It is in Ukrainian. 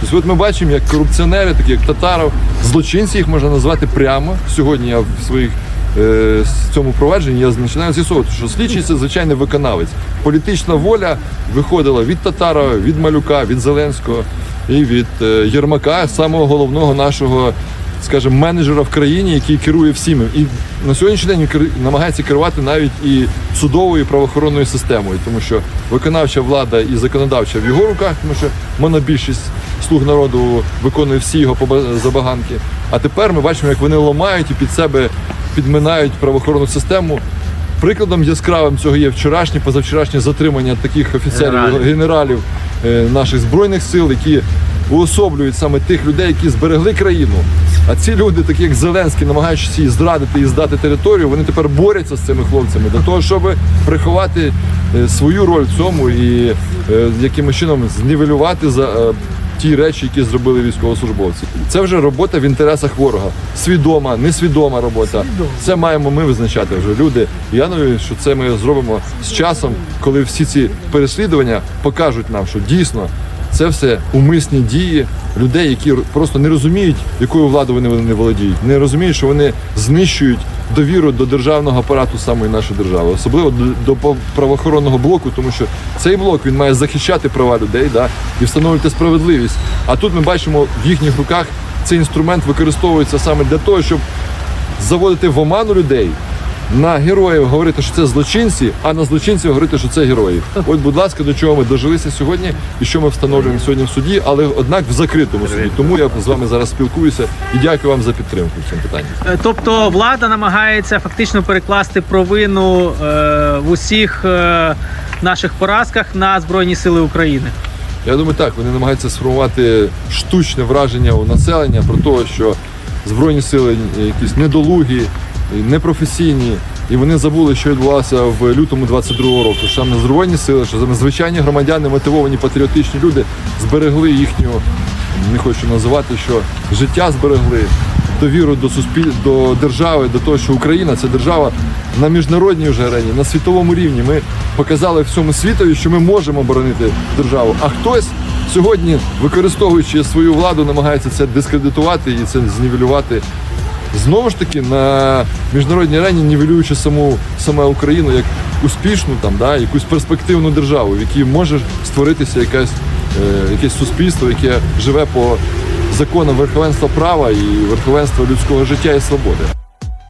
Тобто, от ми бачимо, як корупціонери, такі як Татаров, злочинці їх можна назвати прямо. Сьогодні я в своїх е, цьому провадженні я починаю з'ясовувати, що слідчий це звичайний виконавець. Політична воля виходила від Татарова, від Малюка, від Зеленського і від е, Єрмака, самого головного нашого скажімо, менеджера в країні, який керує всіми. І на сьогоднішній день він намагається керувати навіть і судовою і правоохоронною системою, тому що виконавча влада і законодавча в його руках, тому що монобільшість слуг народу виконує всі його забаганки. А тепер ми бачимо, як вони ламають і під себе підминають правоохоронну систему. Прикладом яскравим цього є вчорашнє, позавчорашнє затримання таких офіцерів, Генералів. генералів е, наших збройних сил, які уособлюють саме тих людей, які зберегли країну. А ці люди, такі як Зеленський, намагаючись її зрадити і здати територію, вони тепер борються з цими хлопцями для того, щоб приховати е, свою роль в цьому і е, якимось чином знівелювати за. е, Ті речі, які зробили військовослужбовці, це вже робота в інтересах ворога. Свідома, несвідома робота. Це маємо ми визначати вже люди. Я думаю, що це ми зробимо з часом, коли всі ці переслідування покажуть нам, що дійсно це все умисні дії людей, які просто не розуміють, якою владою вони не володіють, не розуміють, що вони знищують довіру до державного апарату самої нашої держави, особливо до, до правоохоронного блоку, тому що цей блок він має захищати права людей да, і встановлювати справедливість. А тут ми бачимо в їхніх руках цей інструмент використовується саме для того, щоб заводити в оману людей. На героїв говорити, що це злочинці, а на злочинців говорити, що це герої. От, будь ласка, до чого ми дожилися сьогодні і що ми встановлюємо сьогодні в суді, але однак в закритому суді. Тому я з вами зараз спілкуюся і дякую вам за підтримку в цьому питанні. Е, Тобто влада намагається фактично перекласти провину е, в усіх е, наших поразках на Збройні Сили України. Я думаю, так вони намагаються сформувати штучне враження у населення про те, що збройні сили якісь недолугі, непрофесійні. І вони забули, що відбувалося в лютому 22-го року. Що саме збройні сили, що саме звичайні громадяни, мотивовані патріотичні люди зберегли їхню, не хочу називати, що життя зберегли, довіру до суспіль... до держави, до того, що Україна це держава на міжнародній вже арені, на світовому рівні. Ми показали всьому світові, що ми можемо боронити державу. А хтось сьогодні, використовуючи свою владу, намагається це дискредитувати і це знівелювати. Знову ж таки на міжнародній арені нівелюючи саму саме Україну як успішну там, да, якусь перспективну державу, в якій може створитися якась, е, якесь суспільство, яке живе по законам верховенства права і верховенства людського життя і свободи.